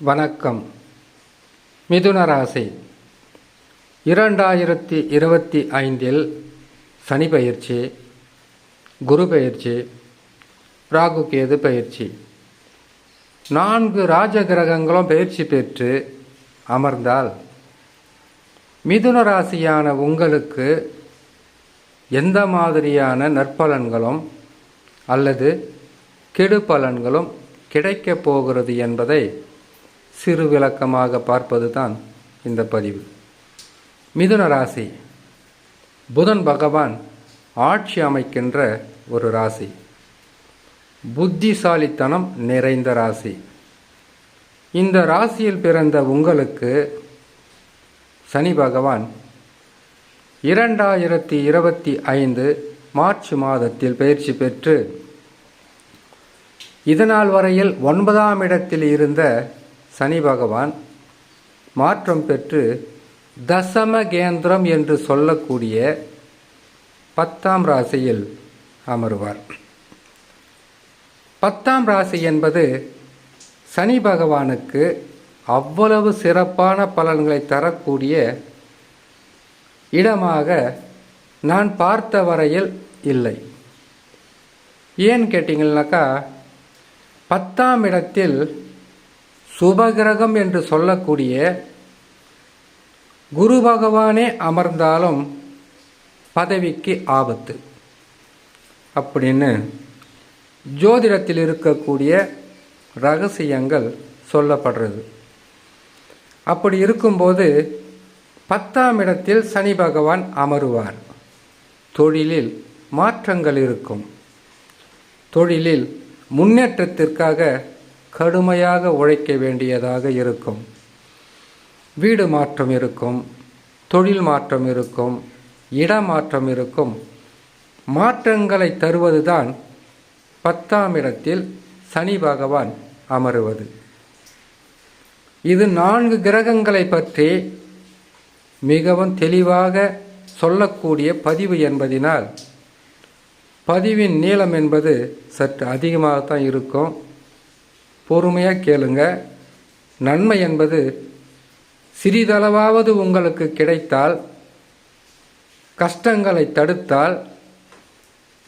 வணக்கம். மிதுன ராசி. இரண்டாயிரத்தி இருபத்தி ஐந்தில் சனி பயிற்சி குரு பயிற்சி ராகு கேது பயிற்சி நான்கு ராஜ கிரகங்களும் பயிற்சி பெற்று அமர்ந்தால் மிதுன ராசியான உங்களுக்கு எந்த மாதிரியான நற்பலன்களும் அல்லது கெடு பலன்களும் கிடைக்கப் போகிறது என்பதை சிறு விளக்கமாக பார்ப்பது தான் இந்த பதிவு. மிதுன ராசி. புதன் பகவான் ஆட்சி அமைக்கின்ற ஒரு ராசி. புத்திசாலித்தனம் நிறைந்த ராசி. இந்த ராசியில் பிறந்த உங்களுக்கு சனி பகவான் இரண்டாயிரத்தி இருபத்தி ஐந்து மார்ச் மாதத்தில் பயிற்சி பெற்று இதனால் வரையில் ஒன்பதாம் இடத்தில் இருந்த சனி பகவான் மாற்றம் பெற்று தசமகேந்திரம் என்று சொல்லக்கூடிய பத்தாம் ராசியில் அமருவார். பத்தாம் ராசி என்பது சனி பகவானுக்கு அவ்வளவு சிறப்பான பலன்களை தரக்கூடிய இடமாக நான் பார்த்த வரையில் இல்லை. ஏன் கேட்டிங்கன்னாக்கா பத்தாம் இடத்தில் சுபகிரகம் என்று சொல்லக்கூடிய குரு பகவானே அமர்ந்தாலும் பதவிக்கு ஆபத்து. அப்படின்னு ஜோதிடத்தில் இருக்கக்கூடிய ரகசியங்கள் சொல்லப்படுறது. அப்படி இருக்கும்போது பத்தாம் இடத்தில் சனி பகவான் அமருவார். தொழிலில் மாற்றங்கள் இருக்கும். தொழிலில் முன்னேற்றத்திற்காக கடுமையாக உழைக்க வேண்டியதாக இருக்கும். வீடு மாற்றம் இருக்கும் தொழில் மாற்றம் இருக்கும் இடமாற்றம் இருக்கும். மாற்றங்களை தருவதுதான் பத்தாம் இடத்தில் சனி பகவான் அமருவது. இது நான்கு கிரகங்களை பற்றி மிகவும் தெளிவாக சொல்லக்கூடிய பதிவு என்பதினால் பதிவின் நீளம் என்பது சற்று அதிகமாகத்தான் இருக்கும். பொறுமையாக கேளுங்க. நன்மை என்பது சிறிதளவாவது உங்களுக்கு கிடைத்தால் கஷ்டங்களை தடுத்தால்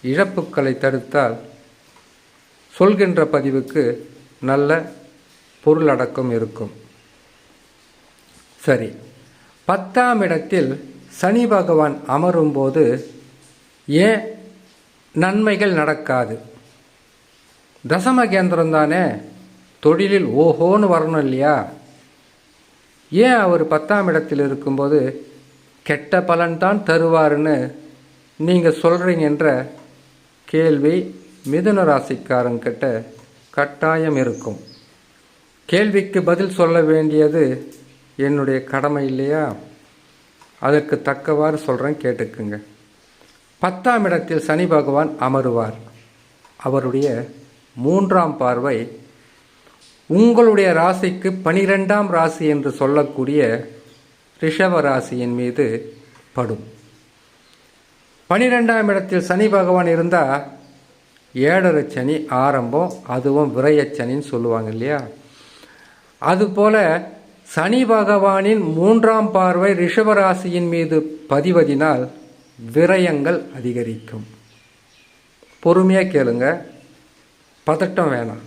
இழப்புக்களை தடுத்தால் சொல்கின்ற பதிவுக்கு நல்ல பொருளடக்கம் இருக்கும். சரி. பத்தாம் இடத்தில் சனி பகவான் அமரும்போது ஏன் நன்மைகள் நடக்காது? தசம கேந்திரம் தானே தொழிலில் ஓஹோன்னு வரணும் இல்லையா? ஏன் அவர் பத்தாம் இடத்தில் இருக்கும்போது கெட்ட பலன்தான் தருவாருன்னு நீங்கள் சொல்கிறீங்கன்ற கேள்வி மிதுன ராசிக்காரங்கிட்ட கட்டாயம் இருக்கும். கேள்விக்கு பதில் சொல்ல வேண்டியது என்னுடைய கடமை இல்லையா? அதற்கு தக்கவாறு சொல்கிறேன் கேட்டுக்குங்க. பத்தாம் இடத்தில் சனி பகவான் அமருவார். அவருடைய மூன்றாம் பார்வை உங்களுடைய ராசிக்கு பனிரெண்டாம் ராசி என்று சொல்லக்கூடிய ரிஷப ராசியின் மீது படும். பனிரெண்டாம் இடத்தில் சனி பகவான் இருந்தால் ஏழரை சனி ஆரம்பம் அதுவும் விரயச்சனின்னு சொல்லுவாங்க இல்லையா? அதுபோல சனி பகவானின் மூன்றாம் பார்வை ரிஷபராசியின் மீது பதிவதினால் விரயங்கள் அதிகரிக்கும். பொறுமையாக கேளுங்க. பதட்டம் வேணாம்.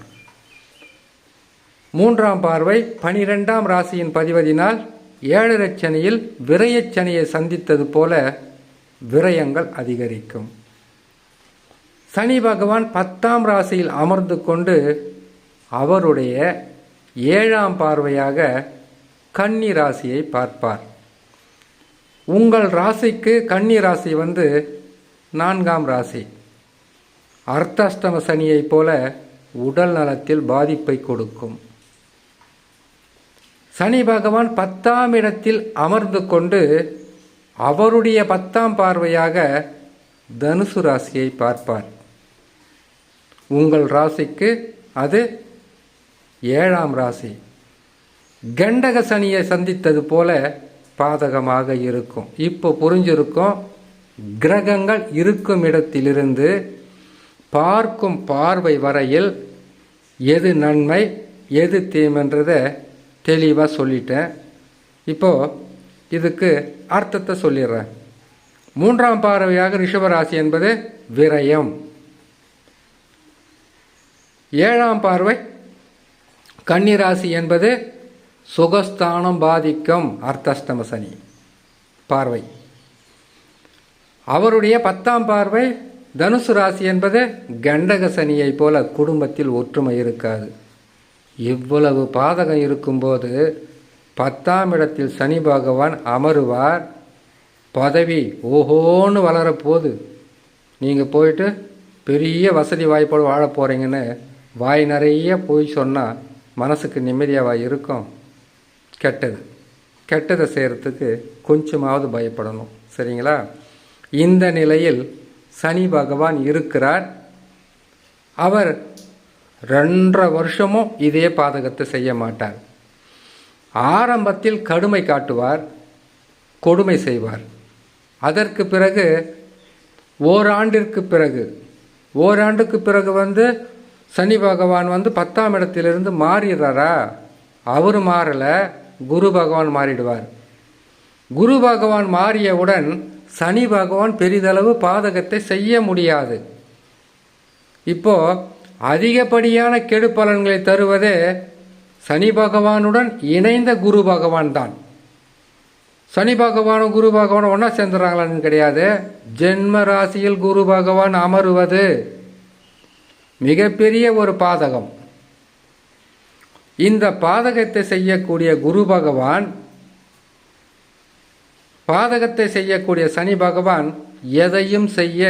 மூன்றாம் பார்வை பனிரெண்டாம் ராசியின் பதிவதினால் ஏழரை சனியில் விரயச்சனியை சந்தித்தது போல விரயங்கள் அதிகரிக்கும். சனி பகவான் பத்தாம் ராசியில் அமர்ந்து கொண்டு அவருடைய ஏழாம் பார்வையாக கன்னி ராசியை பார்ப்பார். உங்கள் ராசிக்கு கன்னி ராசி வந்து நான்காம் ராசி. அர்த்தாஷ்டம சனியைப் போல உடல் நலத்தில் பாதிப்பை கொடுக்கும். சனி பகவான் பத்தாம் இடத்தில் அமர்ந்து கொண்டு அவருடைய பத்தாம் பார்வையாக தனுசு ராசியை பார்ப்பார். உங்கள் ராசிக்கு அது ஏழாம் ராசி. கண்டக சனியை சந்தித்தது போல பாதகமாக இருக்கும். இப்போ புரிஞ்சிருக்கும். கிரகங்கள் இருக்கும் இடத்திலிருந்து பார்க்கும் பார்வை வரையில் எது நன்மை எது தீமென்றதை தெளிவாக சொல்லிட்டேன். இப்போது இதுக்கு அர்த்தத்தை சொல்லிடுறேன். மூன்றாம் பார்வையாக ரிஷபராசி என்பது விரயம். ஏழாம் பார்வை கன்னிராசி என்பது சுகஸ்தானம் பாதிக்கும் அர்த்தஷ்டம சனி பார்வை. அவருடைய பத்தாம் பார்வை தனுசு ராசி என்பது கண்டக சனியை போல குடும்பத்தில் ஒற்றுமை இருக்காது. இவ்வளவு பாதகம் இருக்கும்போது பத்தாம் இடத்தில் சனி பகவான் அமருவார். பதவி ஓஹோன்னு வளரப்போகுது. நீங்கள் போயிட்டு பெரிய வசதி வாய்ப்போடு வாழ போகிறீங்கன்னு வாய் நிறைய போய் சொன்னால் மனசுக்கு நிம்மதியாக இருக்கும்? கெட்டது. கெட்டதை செய்கிறதுக்கு கொஞ்சமாவது பயப்படணும். சரிங்களா? இந்த நிலையில் சனி பகவான் இருக்கிறார். அவர் ரெண்டரை வருஷமும் இதே பாதகத்தை செய்ய மாட்டார். ஆரம்பத்தில் கடுமை காட்டுவார் கொடுமை செய்வார். அதற்கு பிறகு ஓராண்டிற்கு பிறகு ஓராண்டுக்கு பிறகு வந்து சனி பகவான் வந்து பத்தாம் இடத்திலிருந்து மாறிடுறாரா? அவர் மாறலை குரு பகவான் மாறிடுவார். குரு பகவான் மாறியவுடன் சனி பகவான் பெரிதளவு பாதகத்தை செய்ய முடியாது. இப்போது அதிகப்படியான கெடு பலன்களை தருவதே சனி பகவானுடன் இணைந்த குரு பகவான் தான். சனி பகவானும் குரு பகவானும் ஒன்றா சேர்ந்துடுறாங்களான்னு கிடையாது. ஜென்ம ராசியில் குரு பகவான் அமருவது மிகப்பெரிய ஒரு பாதகம். இந்த பாதகத்தை செய்யக்கூடிய குரு பகவான் பாதகத்தை செய்யக்கூடிய சனி பகவான் எதையும் செய்ய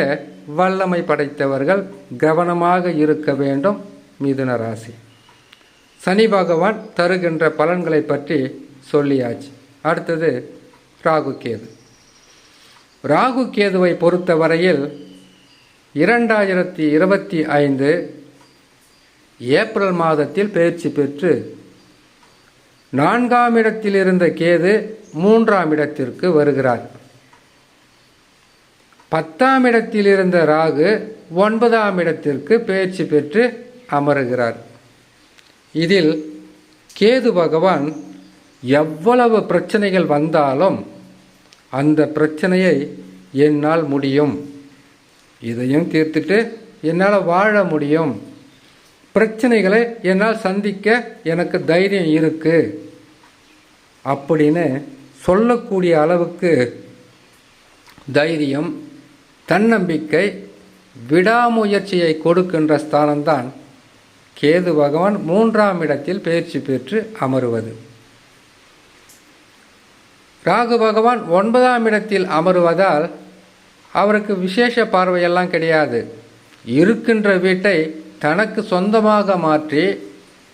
வல்லமை படைத்தவர்கள் கவனமாக இருக்க வேண்டும் மிதுன ராசி. சனி பகவான் தருகின்ற பலன்களை பற்றி சொல்லியாச்சு. அடுத்தது ராகு கேது. ராகு கேதுவை பொறுத்தவரையில் இரண்டாயிரத்தி இருபத்தி ஐந்து ஏப்ரல் மாதத்தில் பயிற்சி பெற்று நான்காம் இடத்தில் இருந்த கேது மூன்றாம் இடத்திற்கு வருகிறார். பத்தாம் இடத்தில் இருந்த ராகு ஒன்பதாம் இடத்திற்கு பேச்சு பெற்று அமருகிறார். இதில் கேது பகவான் எவ்வளவு பிரச்சனைகள் வந்தாலும் அந்த பிரச்சனையை என்னால் முடியும். இதையும் தீர்த்துட்டு என்னால் வாழ முடியும். பிரச்சனைகளை என்னால் சந்திக்க எனக்கு தைரியம் இருக்குது அப்படின்னு சொல்லக்கூடிய அளவுக்கு தைரியம் தன்னம்பிக்கை விடாமுயற்சியை கொடுக்கின்ற ஸ்தானம்தான் கேது பகவான் மூன்றாம் இடத்தில் பயிற்சி பெற்று அமருவது. ராகு பகவான் ஒன்பதாம் இடத்தில் அமருவதால் அவருக்கு விசேஷ பார்வையெல்லாம் கிடையாது. இருக்கின்ற வீட்டை தனக்கு சொந்தமாக மாற்றி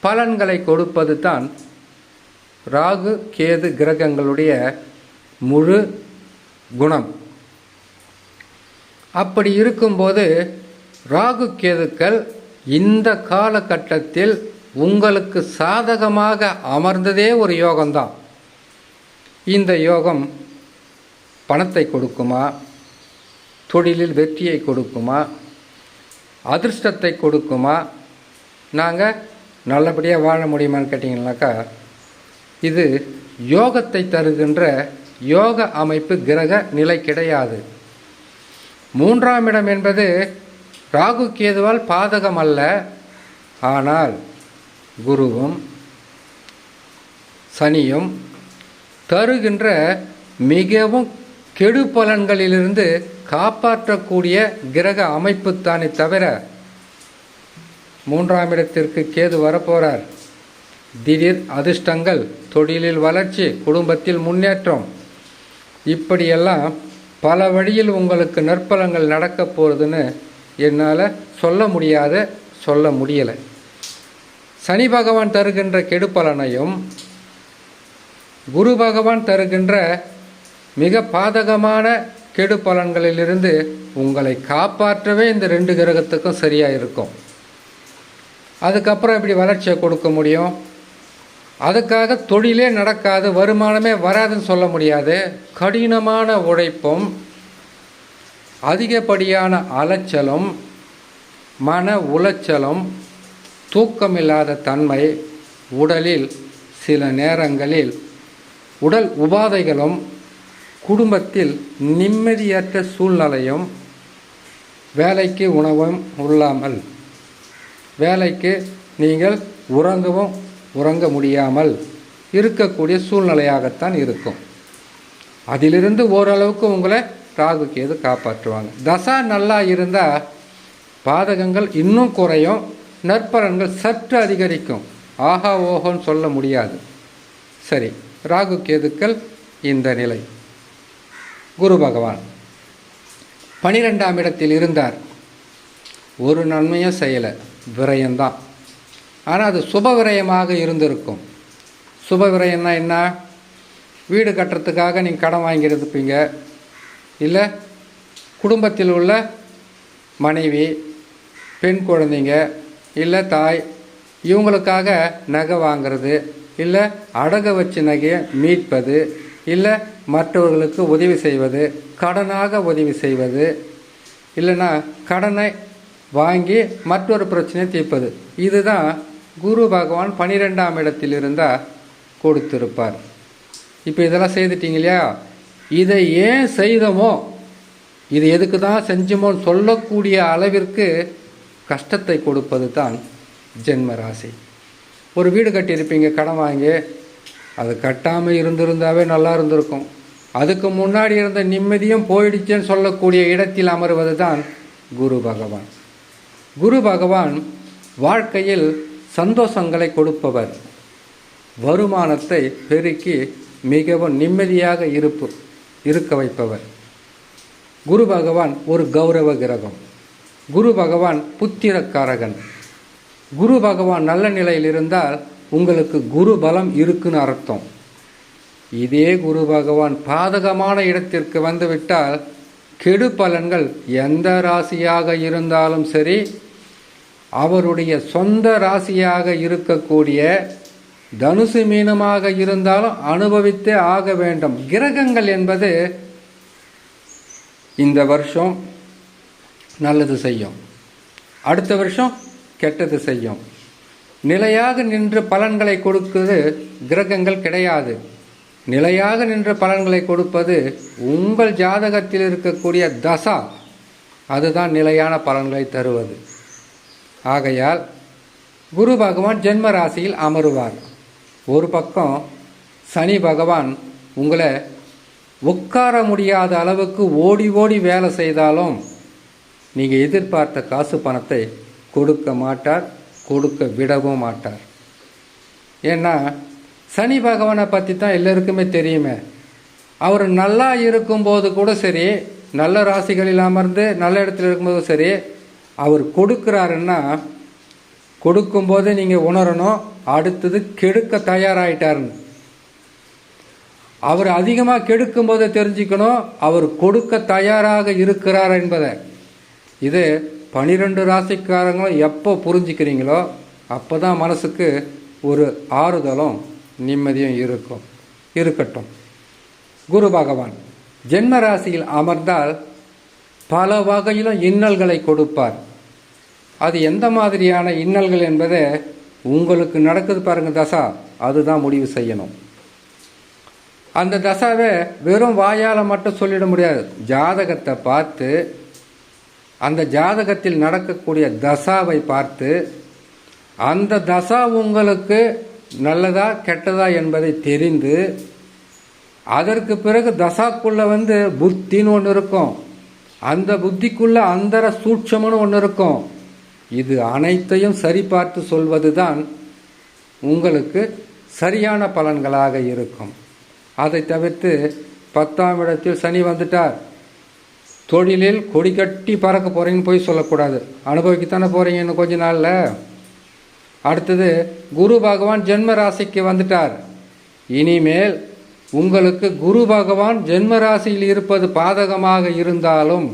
பலன்களை கொடுப்பது தான் ராகு கேது கிரகங்களுடைய முழு குணம். அப்படி இருக்கும்போது ராகு கேதுக்கள் இந்த காலகட்டத்தில் உங்களுக்கு சாதகமாக அமர்ந்ததே ஒரு யோகம்தான். இந்த யோகம் பணத்தை கொடுக்குமா? தொழிலில் வெற்றியை கொடுக்குமா? அதிர்ஷ்டத்தை கொடுக்குமா? நாங்கள் நல்லபடியாக வாழ முடியுமான்னு கேட்டிங்கனாக்கா இது யோகத்தை தருகின்ற யோக அமைப்பு கிரக நிலை கிடையாது. மூன்றாம் இடம் என்பது ராகு கேதுவால் பாதகம் அல்ல. ஆனால் குருவும் சனியும் தருகின்ற மிகவும் கெடு பலன்களிலிருந்து காப்பாற்றக்கூடிய கிரக அமைப்பு தானே தவிர மூன்றாம் இடத்திற்கு கேது வரப்போகிறார் திடீர் அதிர்ஷ்டங்கள் தொழிலில் வளர்ச்சி குடும்பத்தில் முன்னேற்றம் இப்படியெல்லாம் பல வழியில் உங்களுக்கு நற்பலங்கள் நடக்க போகிறதுன்னு என்னால் சொல்ல முடியாத சொல்ல முடியலை. சனி பகவான் தருகின்ற கெடுபலனையும் குரு பகவான் தருகின்ற மிக பாதகமான கெடு பலன்களிலிருந்து உங்களை காப்பாற்றவே இந்த ரெண்டு கிரகத்துக்கும் சரியாக இருக்கும் அதுக்கப்புறம் எப்படி வளர்ச்சியை கொடுக்க முடியும்? அதுக்காக தொழிலே நடக்காது வருமானமே வராதுன்னு சொல்ல முடியாது. கடினமான உழைப்பும் அதிகப்படியான அலைச்சலும் மன உளைச்சலும் தூக்கமில்லாத தன்மை உடலில் சில நேரங்களில் உடல் உபாதைகளும் குடும்பத்தில் நிம்மதியற்ற சூழ்நிலையும் வேலைக்கு உணவும் இல்லாமல். வேலைக்கு நீங்கள் உறங்கவும் உறங்க முடியாமல் இருக்கக்கூடிய சூழ்நிலையாகத்தான் இருக்கும். அதிலிருந்து ஓரளவுக்கு உங்களை ராகு கேது காப்பாற்றுவாங்க. தசா நல்லா இருந்தால் பாதகங்கள் இன்னும் குறையும் நற்பலன்கள் சற்று அதிகரிக்கும். ஆஹா ஓஹோன்னு சொல்ல முடியாது. சரி ராகு கேதுக்கள் இந்த நிலை. குரு பகவான் பனிரெண்டாம் இடத்தில் இருந்தார். ஒரு நன்மையும் செய்யலை. விரயம்தான். ஆனால் அது சுப விரயமாக இருந்திருக்கும். சுப விரயம்னா என்ன? வீடு கட்டுறதுக்காக நீங்கள் கடன் வாங்கியிருப்பீங்க. இல்லை குடும்பத்தில் உள்ள மனைவி பெண் குழந்தைங்க இல்லை தாய் இவங்களுக்காக நகை வாங்கிறது இல்லை அடகு வச்சு நகையை மீட்பது இல்லை மற்றவர்களுக்கு உதவி செய்வது கடனாக உதவி செய்வது இல்லைன்னா கடனை வாங்கி மற்றொரு பிரச்சனையை தீர்ப்பது. இதுதான் குரு பகவான் பனிரெண்டாம் இடத்தில் இருந்தால் கொடுத்துருப்பார். இப்போ இதெல்லாம் செய்துட்டீங்க இல்லையா? இதை ஏன் செய்தோமோ இது எதுக்கு தான் செஞ்சோமோன்னு சொல்லக்கூடிய அளவிற்கு கஷ்டத்தை கொடுப்பது தான் ஜென்ம ராசி ஒரு வீடு கட்டியிருப்பீங்க கடன் வாங்கி அது கட்டாமல் இருந்திருந்தாவே நல்லா இருந்திருக்கும். அதுக்கு முன்னாடி இருந்த நிம்மதியும் போயிடுச்சுன்னு சொல்லக்கூடிய இடத்தில் அமர்வது தான் குரு பகவான். குரு பகவான் வாழ்க்கையில் சந்தோஷங்களை கொடுப்பவர். வருமானத்தை பெருக்கி மிகவும் நிம்மதியாக இருப்பு இருக்க வைப்பவர். குரு பகவான் ஒரு கௌரவ கிரகம். குரு பகவான் புத்திரக்காரகன். குரு பகவான் நல்ல நிலையில் இருந்தால் உங்களுக்கு குரு பலம் இருக்குன்னு அர்த்தம். இதே குரு பகவான் பாதகமான இடத்திற்கு வந்துவிட்டால் கெடு பலன்கள் எந்த ராசியாக இருந்தாலும் சரி அவருடைய சொந்த ராசியாக இருக்கக்கூடிய தனுசு மீனமாக இருந்தாலும் அனுபவித்தே ஆக வேண்டும். கிரகங்கள் என்பது இந்த வருஷம் நல்லது செய்யும். அடுத்த வருஷம் கெட்டது செய்யும். நிலையாக நின்று பலன்களை கொடுக்குது கிரகங்கள் கிடையாது. நிலையாக நின்ற பலன்களை கொடுப்பது உங்கள் ஜாதகத்தில் இருக்கக்கூடிய தசா. அதுதான் நிலையான பலன்களை தருவது. ஆகையால் குரு பகவான் ஜென்ம ராசியில் அமருவார். ஒரு பக்கம் சனி பகவான் உங்களை உட்கார முடியாத அளவுக்கு ஓடி ஓடி வேலை செய்தாலும் நீங்கள் எதிர்பார்த்த காசு பணத்தை கொடுக்க மாட்டார் கொடுக்க விடவும் மாட்டார். ஏன்னா சனி பகவானை பற்றி தான் எல்லாருக்குமே தெரியுமே. அவர் நல்லா இருக்கும்போது கூட சரி நல்ல ராசிகளில் அமர்ந்து நல்ல இடத்துல இருக்கும்போது சரி அவர் கொடுக்குறாருன்னா கொடுக்கும்போது நீங்கள் உணரணும் அடுத்தது கெடுக்க தயாராகிட்டாருன்னு அவர் அதிகமாக கெடுக்கும்போது தெரிஞ்சுக்கணும் அவர் கொடுக்க தயாராக இருக்கிறார் என்பதை. இது பனிரெண்டு ராசிக்காரங்களும் எப்போ புரிஞ்சுக்கிறீங்களோ அப்போ தான் மனசுக்கு ஒரு ஆறுதலும் நிம்மதியும் இருக்கும். இருக்கட்டும். குரு பகவான் ஜென்ம ராசியில் அமர்ந்தால் பல வகையிலும் இன்னல்களை கொடுப்பார். அது எந்த மாதிரியான இன்னல்கள் என்பதை உங்களுக்கு நடக்குது பாருங்க தசா. அதுதான் முடிவு செய்யணும். அந்த தசாவை வெறும் வாயால் மட்டும் சொல்லிட முடியாது. ஜாதகத்தை பார்த்து அந்த ஜாதகத்தில் நடக்கக்கூடிய தசாவை பார்த்து அந்த தசா உங்களுக்கு நல்லதா கெட்டதா என்பதை தெரிந்து அதற்கு பிறகு தசாக்குள்ளே வந்து புத்தின்னு ஒன்று இருக்கும். அந்த புத்திக்குள்ள அந்தர சூட்சம்னு ஒன்று இருக்கும். இது அனைத்தையும் சரிபார்த்து சொல்வது தான் உங்களுக்கு சரியான பலன்களாக இருக்கும். அதை தவிர்த்து பத்தாம் இடத்தில் சனி வந்துட்டார். தொழிலில் கொடி கட்டி பறக்க போகிறீங்கன்னு போய் சொல்லக்கூடாது. அனுபவிக்கத்தானே போகிறீங்கன்னு கொஞ்ச நாளில்? அடுத்தது குரு பகவான் ஜென்ம ராசிக்கு வந்துட்டார். இனிமேல் உங்களுக்கு குரு பகவான் ஜென்ம ராசியில் இருப்பது பாதகமாக இருந்தாலும்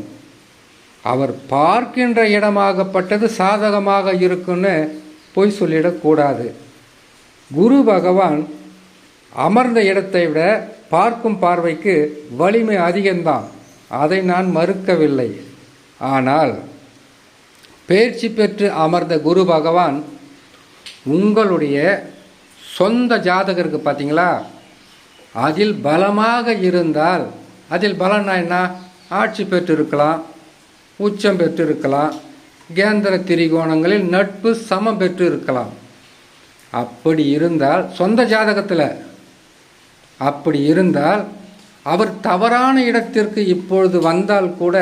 அவர் பார்க்கின்ற இடமாகப்பட்டது சாதகமாக இருக்குன்னு பொய் சொல்லிடக்கூடாது குரு பகவான் அமர்ந்த இடத்தை விட பார்க்கும் பார்வைக்கு வலிமை அதிகம்தான். அதை நான் மறுக்கவில்லை. ஆனால் பேர்ச்சி பெற்று அமர்ந்த குரு பகவான் உங்களுடைய சொந்த ஜாதகருக்கு பார்த்தீங்களா? அதில் பலமாக இருந்தால் அதில் பலம்னா என்ன? ஆட்சி பெற்றிருக்கலாம் உச்சம் பெற்றிருக்கலாம் கேந்திர திரிகோணங்களில் நட்பு சமம் பெற்று இருக்கலாம் அப்படி இருந்தால் சொந்த ஜாதகத்தில் அப்படி இருந்தால் அவர் தவறான இடத்திற்கு இப்பொழுது வந்தால் கூட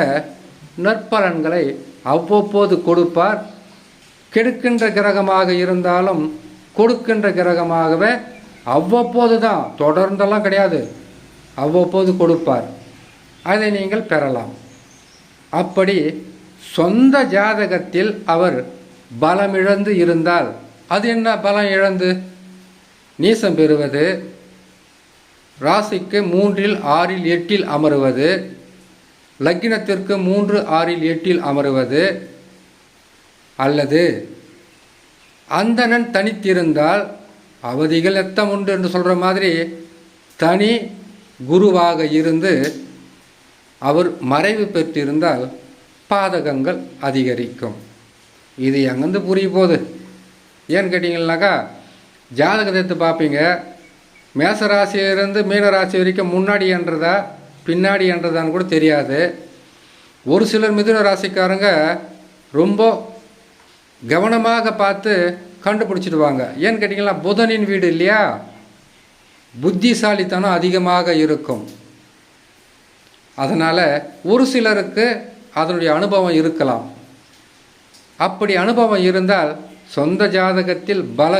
நற்பலன்களை அவ்வப்போது கொடுப்பார். கெடுக்கின்ற கிரகமாக இருந்தாலும் கொடுக்கின்ற கிரகமாகவே அவ்வப்போது தான் தொடர்ந்தெல்லாம் கிடையாது. அவ்வப்போது கொடுப்பார். அதை நீங்கள் பெறலாம். அப்படி சொந்த ஜாதகத்தில் அவர் பலமிழந்து இருந்தால் அது என்ன பலம் இழந்து? நீசம் பெறுவது ராசிக்கு மூன்றில் ஆறில் எட்டில் அமருவது லக்கினத்திற்கு மூன்று ஆறில் எட்டில் அமருவது அல்லது அந்தணன் தனித்திருந்தால் அவதிகள் எத்தம் உண்டு என்று சொல்கிற மாதிரி தனி குருவாக இருந்து அவர் மறைவு பெற்றிருந்தால் பாதகங்கள் அதிகரிக்கும். இது எங்கேருந்து புரிய போகுது? ஏன்னு கேட்டிங்கன்னாக்கா ஜாதகத்தை எடுத்து பார்ப்பீங்க. மேசராசியிலிருந்து மீனராசி வரைக்கும் முன்னாடி என்றதா பின்னாடி என்றதான்னு கூட தெரியாது. ஒரு சிலர் மிதுன ராசிக்காரங்க ரொம்ப கவனமாக பார்த்து கண்டுபிடிச்சிடுவாங்க. ஏன்னு கேட்டிங்கன்னா புதனின் வீடு இல்லையா? புத்திசாலித்தனம் அதிகமாக இருக்கும். அதனால் ஒரு சிலருக்கு அதனுடைய அனுபவம் இருக்கலாம். அப்படி அனுபவம் இருந்தால் சொந்த ஜாதகத்தில் பல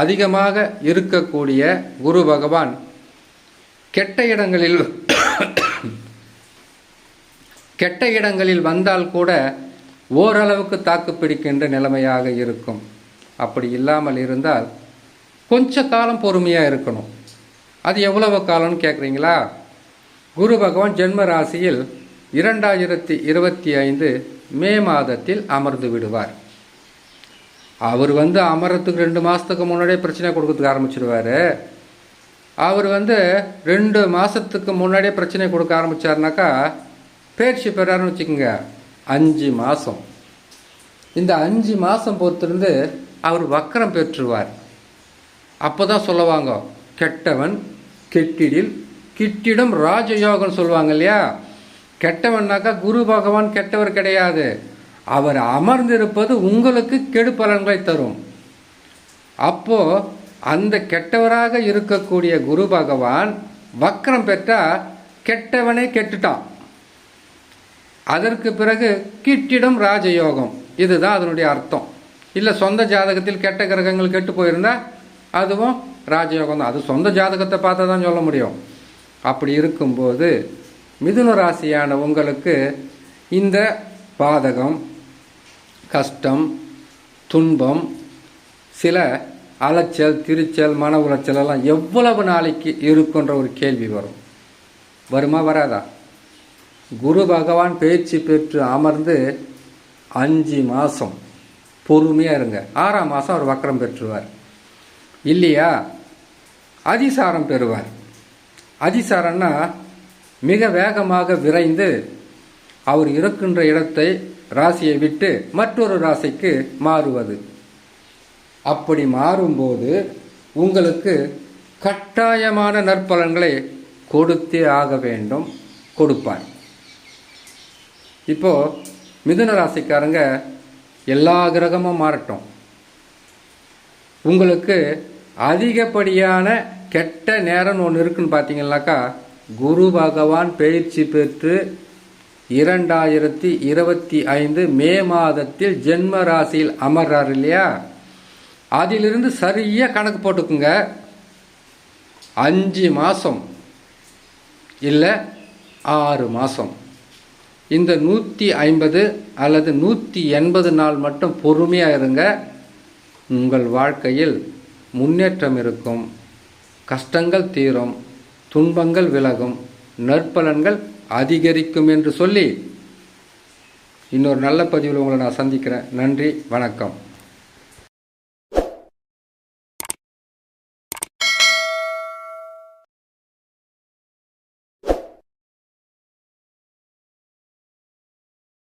அதிகமாக இருக்கக்கூடிய குரு பகவான் கெட்ட இடங்களில் கெட்ட இடங்களில் வந்தால் கூட ஓரளவுக்கு தாக்கு பிடிக்கின்ற நிலைமையாக இருக்கும். அப்படி இல்லாமல் இருந்தால் கொஞ்ச காலம் பொறுமையாக இருக்கணும். அது எவ்வளவு காலம்னு கேட்குறீங்களா குரு பகவான் ஜென்ம ராசியில் இரண்டாயிரத்தி இருபத்தி ஐந்து மே மாதத்தில் அமர்ந்து விடுவார். அவர் வந்து அமரத்துக்கு ரெண்டு மாதத்துக்கு முன்னாடியே பிரச்சனை கொடுக்கறதுக்கு ஆரம்பிச்சிடுவார் அவர் வந்து ரெண்டு மாதத்துக்கு முன்னாடியே பிரச்சனை கொடுக்க ஆரம்பித்தார்னாக்கா பேர்ச்சி பெறாருன்னு வச்சுக்கோங்க. அஞ்சு மாதம் இந்த அஞ்சு மாதம் பொறுத்திருந்து அவர் வக்கரம் பெற்றுவார். அப்போ தான் சொல்லுவாங்க கெட்டவன் கெட்டிடில் கிட்டிடம் ராஜயோகம் சொல்லுவாங்க இல்லையா? கெட்டவன்னாக்கா குரு பகவான் கெட்டவர் கிடையாது. அவர் அமர்ந்திருப்பது உங்களுக்கு கெடு பலன்களை தரும். அப்போது அந்த கெட்டவராக இருக்கக்கூடிய குரு பகவான் வக்கரம் பெற்றால் கெட்டவனே கெட்டுட்டான். அதற்கு பிறகு கிட்டிடம் ராஜயோகம். இதுதான் அதனுடைய அர்த்தம். இல்லை சொந்த ஜாதகத்தில் கெட்ட கிரகங்கள் கெட்டு போயிருந்தா அதுவும் ராஜயோகம் தான். அது சொந்த ஜாதகத்தை பார்த்தா தான் சொல்ல முடியும். அப்படி இருக்கும்போது மிதுன ராசியான உங்களுக்கு இந்த பாதகம் கஷ்டம் துன்பம் சில அலைச்சல் திருச்சல் மன உளைச்சல் எல்லாம் எவ்வளவு நாளைக்கு இருக்குன்ற ஒரு கேள்வி வரும். வருமா வராதா? குரு பகவான் பேச்சு பெற்று அமர்ந்து அஞ்சு மாதம் பொறுமையாக இருங்க. ஆறாம் மாதம் அவர் வக்கரம் பெற்றுவார். இல்லையா? அதிசாரம் பெறுவார். அதிசாரம்னா மிக வேகமாக விரைந்து அவர் இருக்கின்ற இடத்தை ராசியை விட்டு மற்றொரு ராசிக்கு மாறுவது. அப்படி மாறும்போது உங்களுக்கு கட்டாயமான நற்பலன்களை கொடுத்தே ஆக வேண்டும் கொடுப்பார். இப்போது மிதுன ராசிக்காரங்க எல்லா கிரகமும் மாறட்டும். உங்களுக்கு அதிகப்படியான கெட்ட நேரம்னு ஒன்று இருக்குன்னு பார்த்தீங்கன்னாக்கா குரு பகவான் பயிற்சி பெற்று இரண்டாயிரத்தி இருபத்தி ஐந்து மே மாதத்தில் ஜென்ம ராசியில் அமர்றார் இல்லையா? அதிலிருந்து சரியாக கணக்கு போட்டுக்குங்க. அஞ்சு மாதம் இல்லை ஆறு மாதம் இந்த நூற்றி ஐம்பது அல்லது நூற்றி எண்பது நாள் மட்டும் பொறுமையாக இருங்க. உங்கள் வாழ்க்கையில் முன்னேற்றம் இருக்கும். கஷ்டங்கள் தீரும். துன்பங்கள் விலகும். நற்பலன்கள் அதிகரிக்கும் என்று சொல்லி இன்னொரு நல்ல பதிவில் உங்களை நான் சந்திக்கிறேன். நன்றி வணக்கம்.